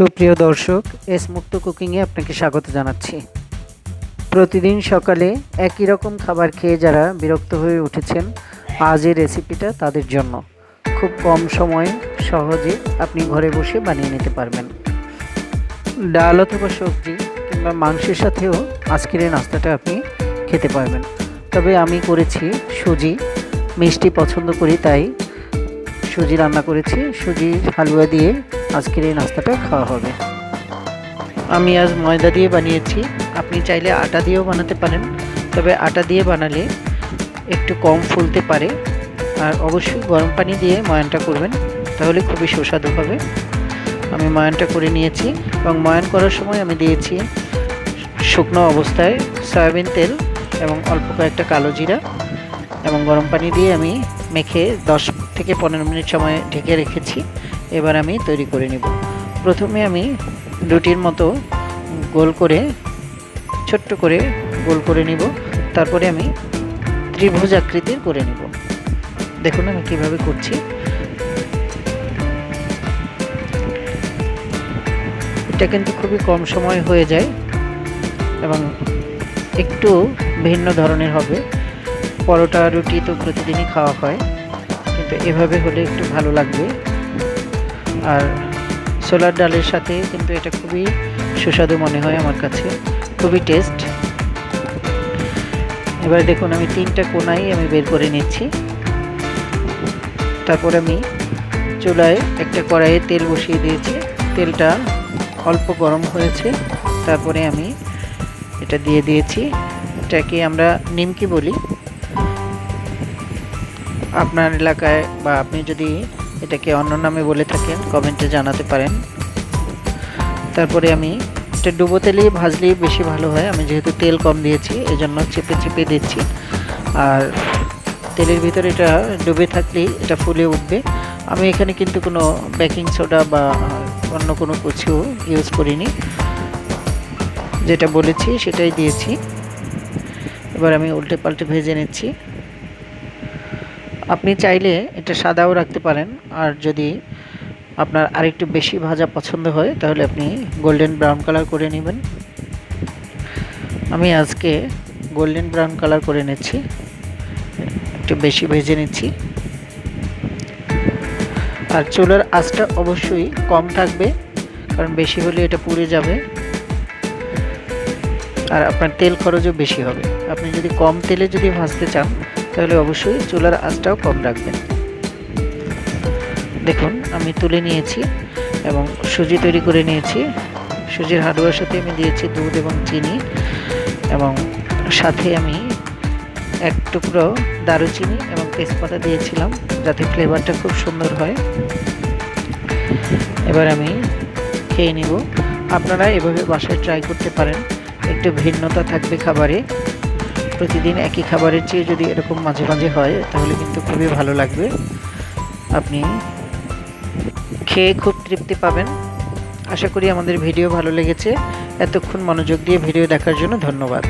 সুপ্রিয় দর্শক, এস মুক্ত কুকিংয়ে আপনাকে স্বাগত জানাচ্ছি। প্রতিদিন সকালে একই রকম খাবার খেয়ে যারা বিরক্ত হয়ে উঠেছেন, আজ এই রেসিপিটা তাদের জন্য। খুব কম সময়ে সহজে আপনি ঘরে বসে বানিয়ে নিতে পারবেন। ডাল অথবা সবজি কিংবা মাংসের সাথেও আজকের এই নাস্তাটা আপনি খেতে পারবেন। তবে আমি করেছি সুজি, মিষ্টি পছন্দ করি, তাই সুজি রান্না করেছি। সুজি হালুয়া দিয়ে আজকের এই নাস্তাটা খাওয়া হবে। আমি আজ ময়দা দিয়ে বানিয়েছি। আপনি চাইলে আটা দিয়েও বানাতে পারেন। তবে আটা দিয়ে বানালে একটু কম ফুলতে পারে। আর অবশ্যই গরম পানি দিয়ে ময়ানটা করবেন, তাহলে খুবই সুস্বাদু হবে। আমি ময়ানটা করে নিয়েছি এবং ময়ান করার সময় আমি দিয়েছি শুকনো অবস্থায় সয়াবিন তেল এবং অল্প কয়েকটা কালো জিরা এবং গরম পানি দিয়ে আমি মেখে দশ থেকে পনেরো মিনিট সময় ঢেকে রেখেছি। এবার আমি তৈরি করে নেব। প্রথমে আমি রুটির মতো গোল করে, ছোট্ট করে গোল করে নিব। তারপরে আমি ত্রিভুজ আকৃতির করে নিব। দেখুন আমি কীভাবে করছি। এটা কিন্তু খুবই কম সময় হয়ে যায় এবং একটু ভিন্ন ধরনের হবে। পরোটা, রুটি তো প্রতিদিনই খাওয়া হয়, কিন্তু এভাবে হলে একটু ভালো লাগবে। আর ছোলার ডালের সাথে কিন্তু এটা খুবই সুস্বাদু মনে হয় আমার কাছে। খুবই টেস্ট এবার দেখুন আমি তিনটা কোনাই আমি বের করে নিচ্ছি। তারপর আমি চুলায় একটা কড়াইয়ে তেল বসিয়ে দিয়েছি। তেলটা অল্প গরম হয়েছে। তারপরে আমি এটা দিয়ে দিয়েছি। এটাকে আমরা নিমকি বলি। আপনার এলাকায় বা আপনি যদি এটাকে অন্য নামে বলে থাকেন, কমেন্টে জানাতে পারেন। তারপরে আমি এটা ডুবো তেলেই ভাজলেই বেশি ভালো হয়। আমি যেহেতু তেল কম দিয়েছি, এজন্য চেপে চেপে দিচ্ছি। আর তেলের ভিতরে এটা ডুবে থাকলেই এটা ফুলে উঠবে। আমি এখানে কিন্তু কোনো বেকিং সোডা বা অন্য কোনো কিছু ইউজ করিনি। যেটা বলেছি সেটাই দিয়েছি। এবার আমি উল্টে পাল্টে ভেজে নিচ্ছি। আপনি চাইলে এটা সাদাও রাখতে পারেন। আর যদি আপনার আরেকটু বেশি ভাজা পছন্দ হয়, তাহলে আপনি গোল্ডেন ব্রাউন কালার করে নেবেন। আমি আজকে গোল্ডেন ব্রাউন কালার করে নিচ্ছি। একটু বেশি ভেজে নিচ্ছি। আর চুলার আঁচটা অবশ্যই কম থাকবে, কারণ বেশি হলে এটা পুড়ে যাবে। আর আপনার তেল খরচও বেশি হবে। আপনি যদি কম তেলে যদি ভাজতে চান তাহলে অবশ্যই চুলার আঁচটাও কম রাখবেন। দেখুন, আমি তুলে নিয়েছি এবং সুজি তৈরি করে নিয়েছি। সুজির হাডুয়ার সাথে আমি দিয়েছি দুধ এবং চিনি এবং সাথে আমি এক টুকরো দারুচিনি এবং তেজপাতা দিয়েছিলাম যাতে ফ্লেভারটা খুব সুন্দর হয়। এবার আমি খেয়ে নিব। আপনারা এভাবে বাসায় ট্রাই করতে পারেন। একটু ভিন্নতা থাকবে খাবারে। প্রতিদিন একই খাবারের চেয়ে যদি এরকম মাঝে মাঝে হয়, তাহলে কিন্তু খুবই ভালো লাগবে। আপনি খেয়ে খুব তৃপ্তি পাবেন। আশা করি আমাদের ভিডিও ভালো লেগেছে। এতক্ষণ মনোযোগ দিয়ে ভিডিও দেখার জন্য ধন্যবাদ।